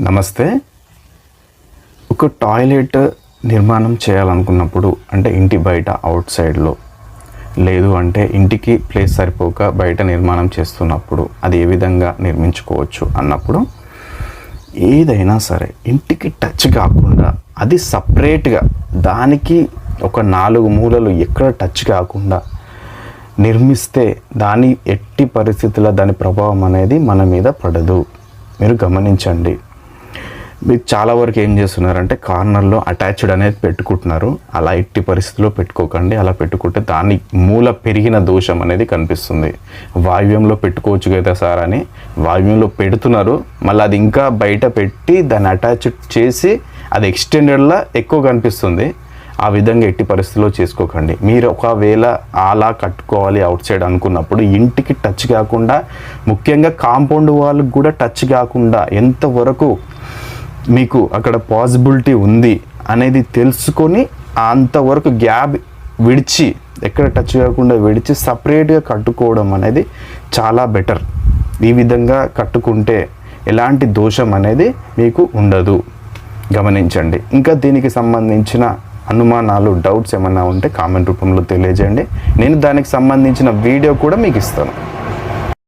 నమస్తే. ఒక టాయిలెట్ నిర్మాణం చేయాలనుకున్నప్పుడు అంటే ఇంటి బయట అవుట్ సైడ్లో లేదు అంటే ఇంటికి ప్లేస్ సరిపోక బయట నిర్మాణం చేస్తున్నప్పుడు అది ఏ విధంగా నిర్మించుకోవచ్చు అన్నప్పుడు ఏదైనా సరే ఇంటికి టచ్ కాకుండా అది సపరేట్గా దానికి ఒక నాలుగు మూలలు ఎక్కడ టచ్ కాకుండా నిర్మిస్తే దాని ఎట్టి పరిస్థితుల దాని ప్రభావం అనేది మన మీద పడదు. మీరు గమనించండి. మీరు చాలా వరకు ఏం చేస్తున్నారంటే కార్నర్లో అటాచ్డ్ అనేది పెట్టుకుంటున్నారు. అలా ఎట్టి పరిస్థితిలో పెట్టుకోకండి. అలా పెట్టుకుంటే దాని మూల పెరిగిన దోషం అనేది కనిపిస్తుంది. వాయువ్యంలో పెట్టుకోవచ్చు కదా సార్ అని వాయువ్యంలో పెడుతున్నారు. మళ్ళీ అది ఇంకా బయట పెట్టి దాన్ని అటాచ్ చేసి అది ఎక్స్టెండెడ్లా ఎక్కువ కనిపిస్తుంది. ఆ విధంగా ఎట్టి పరిస్థితిలో చేసుకోకండి. మీరు ఒకవేళ అలా కట్టుకోవాలి అవుట్ సైడ్ అనుకున్నప్పుడు ఇంటికి టచ్ కాకుండా ముఖ్యంగా కాంపౌండ్ వాళ్ళకి కూడా టచ్ కాకుండా ఎంతవరకు మీకు అక్కడ పాసిబిలిటీ ఉంది అనేది తెలుసుకొని అంతవరకు గ్యాప్ విడిచి ఎక్కడ టచ్ కాకుండా విడిచి సపరేట్గా కట్టుకోవడం అనేది చాలా బెటర్ ఈ విధంగా కట్టుకుంటే ఎలాంటి దోషం అనేది మీకు ఉండదు. గమనించండి. ఇంకా దీనికి సంబంధించిన అనుమానాలు డౌట్స్ ఏమైనా ఉంటే కామెంట్ రూపంలో తెలియజేయండి. నేను దానికి సంబంధించిన వీడియో కూడా మీకు ఇస్తాను.